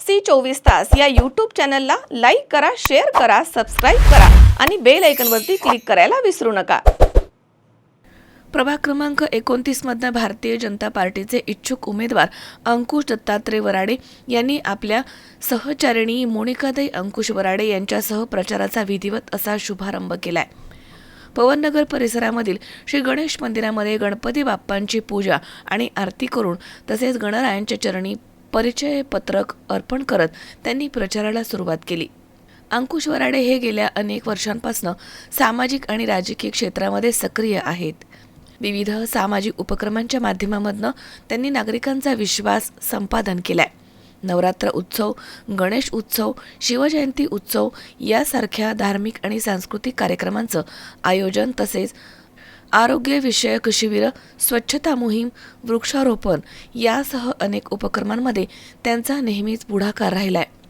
C चोवीस तास या यूट्यूब चॅनलला लाईक करा शेअर करा सबस्क्राईब करा आणि बेल ऐकनवरती क्लिक करायला विसरू नका. प्रभाग क्रमांक एकोणतीसमधनं भारतीय जनता पार्टीचे इच्छुक उमेदवार अंकुश दत्तात्रय वराडे यांनी आपल्या सहचारिणी मोनिकादाई अंकुश वराडे यांच्यासह प्रचाराचा विधिवत असा शुभारंभ केलाय. पवननगर परिसरामधील श्री गणेश मंदिरामध्ये गणपती बाप्पांची पूजा आणि आरती करून तसेच गणरायांच्या चरणी परिचय पत्रक अर्पण करत त्यांनी प्रचाराला सुरुवात केली. अंकुश वराडे हे गेल्या अनेक वर्षांपासून सामाजिक आणि राजकीय क्षेत्रामध्ये सक्रिय आहेत. विविध सामाजिक उपक्रमांच्या माध्यमामधनं त्यांनी नागरिकांचा विश्वास संपादन केलाय. नवरात्र उत्सव गणेश उत्सव शिवजयंती उत्सव यासारख्या धार्मिक आणि सांस्कृतिक कार्यक्रमांचं आयोजन तसेच आरोग्यविषयक शिबिरं स्वच्छता मोहीम वृक्षारोपण यासह अनेक उपक्रमांमध्ये त्यांचा नेहमीच पुढाकार राहिला आहे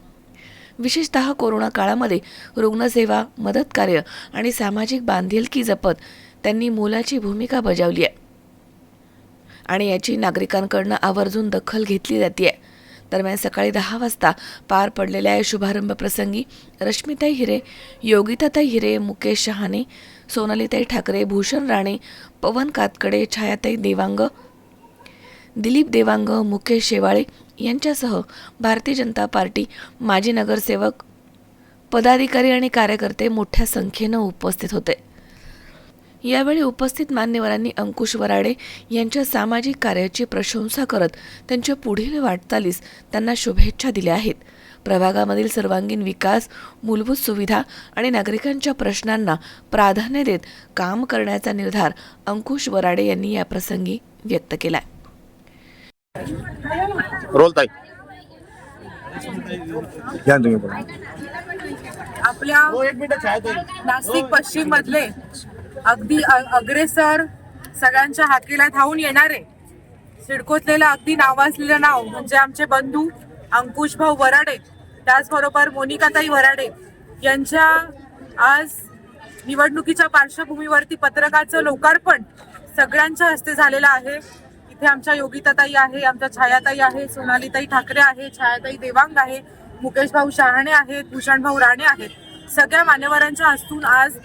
विशेषतः कोरोना काळामध्ये रुग्णसेवा मदतकार्य आणि सामाजिक बांधिलकी जपत त्यांनी मोलाची भूमिका बजावली आहे. आणि याची नागरिकांकडनं आवर्जून दखल घेतली जाते दरम्यान सकाळी दहा वाजता पार पडलेल्या या शुभारंभ प्रसंगी रश्मिताई हिरे योगिताताई हिरे मुकेश शहाणे सोनालीताई ठाकरे भूषण राणे पवन कातकडे छायाताई देवांग दिलीप देवांग मुकेश शेवाळे यांच्यासह भारतीय जनता पार्टी माजी नगरसेवक पदाधिकारी आणि कार्यकर्ते मोठ्या संख्येनं उपस्थित होते. यावेळी उपस्थित मान्यवरांनी अंकुश वराडे यांच्या सामाजिक कार्याची प्रशंसा करत त्यांच्या पुढील वाटचालीस त्यांना शुभेच्छा दिल्या आहेत. प्रभागामधील सर्वांगीण विकास मूलभूत सुविधा आणि नागरिकांच्या प्रश्नांना प्राधान्य देत काम करण्याचा निर्धार अंकुश वराडे यांनी या प्रसंगी व्यक्त केला. आपल्या नाशिक पश्चिम मधले अगदी अग्रेसर सगळ्यांच्या हाकेला धावून येणारे. सिडकोतलेलं अगदी नावाजलेलं नाव म्हणजे आमचे बंधू अंकुश भाऊ वराडे. त्याचबरोबर मोनिकाताई वराडे यांच्या आज निवडणुकीच्या पार्श्वभूमीवरती पत्रकाचं लोकार्पण सगळ्यांच्या हस्ते झालेलं आहे. इथे आमच्या योगिताताई आहे आमच्या छायाताई आहे सोनालीताई ठाकरे आहे छायाताई देवांग आहे मुकेश भाऊ शहाणे आहेत भूषण भाऊ राणे आहेत. सगळ्या मान्यवरांच्या हस्तून आज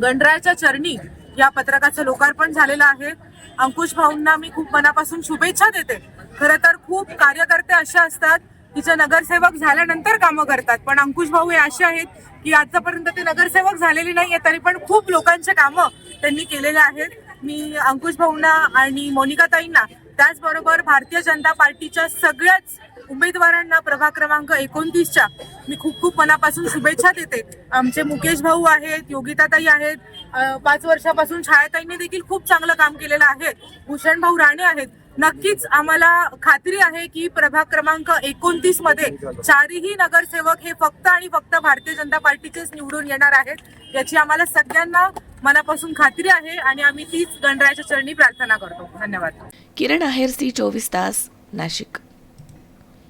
गणरायाच्या चरणी या पत्रकाचं लोकार्पण झालेलं आहे. अंकुश भाऊंना मी खूप मनापासून शुभेच्छा देते. खरं तर खूप कार्यकर्ते असे असतात की जे नगरसेवक झाल्यानंतर कामं करतात. पण अंकुश भाऊ हे असे आहेत की आतापर्यंत ते नगरसेवक झालेले नाहीये तरी पण खूप लोकांचे कामं त्यांनी केलेले आहेत. मी अंकुश भाऊंना आणि मोनिकाताईंना त्याचबरोबर भारतीय जनता पार्टीच्या सगळ्याच उमेदवारांना प्रभाग क्रमांक एकोणतीसच्या मी खूप खूप मनापासून शुभेच्छा देते. आमचे मुकेश भाऊ आहेत योगिताताई आहेत पाच वर्षापासून छायाताईंनी देखील खूप चांगलं काम केलेलं आहे. भूषण भाऊ राणे आहेत. नक्कीच आम्हाला खात्री आहे की प्रभाग क्रमांक एकोणतीसमध्ये चारही नगरसेवक हे फक्त आणि फक्त भारतीय जनता पार्टीचेच निवडून येणार आहेत. याची आम्हाला सगळ्यांना मनापासून खात्री आहे आणि आम्ही तीच गणरायाच्या चरणी प्रार्थना करतो. धन्यवाद. किरण आहेर सी चोवीस तास नाशिक.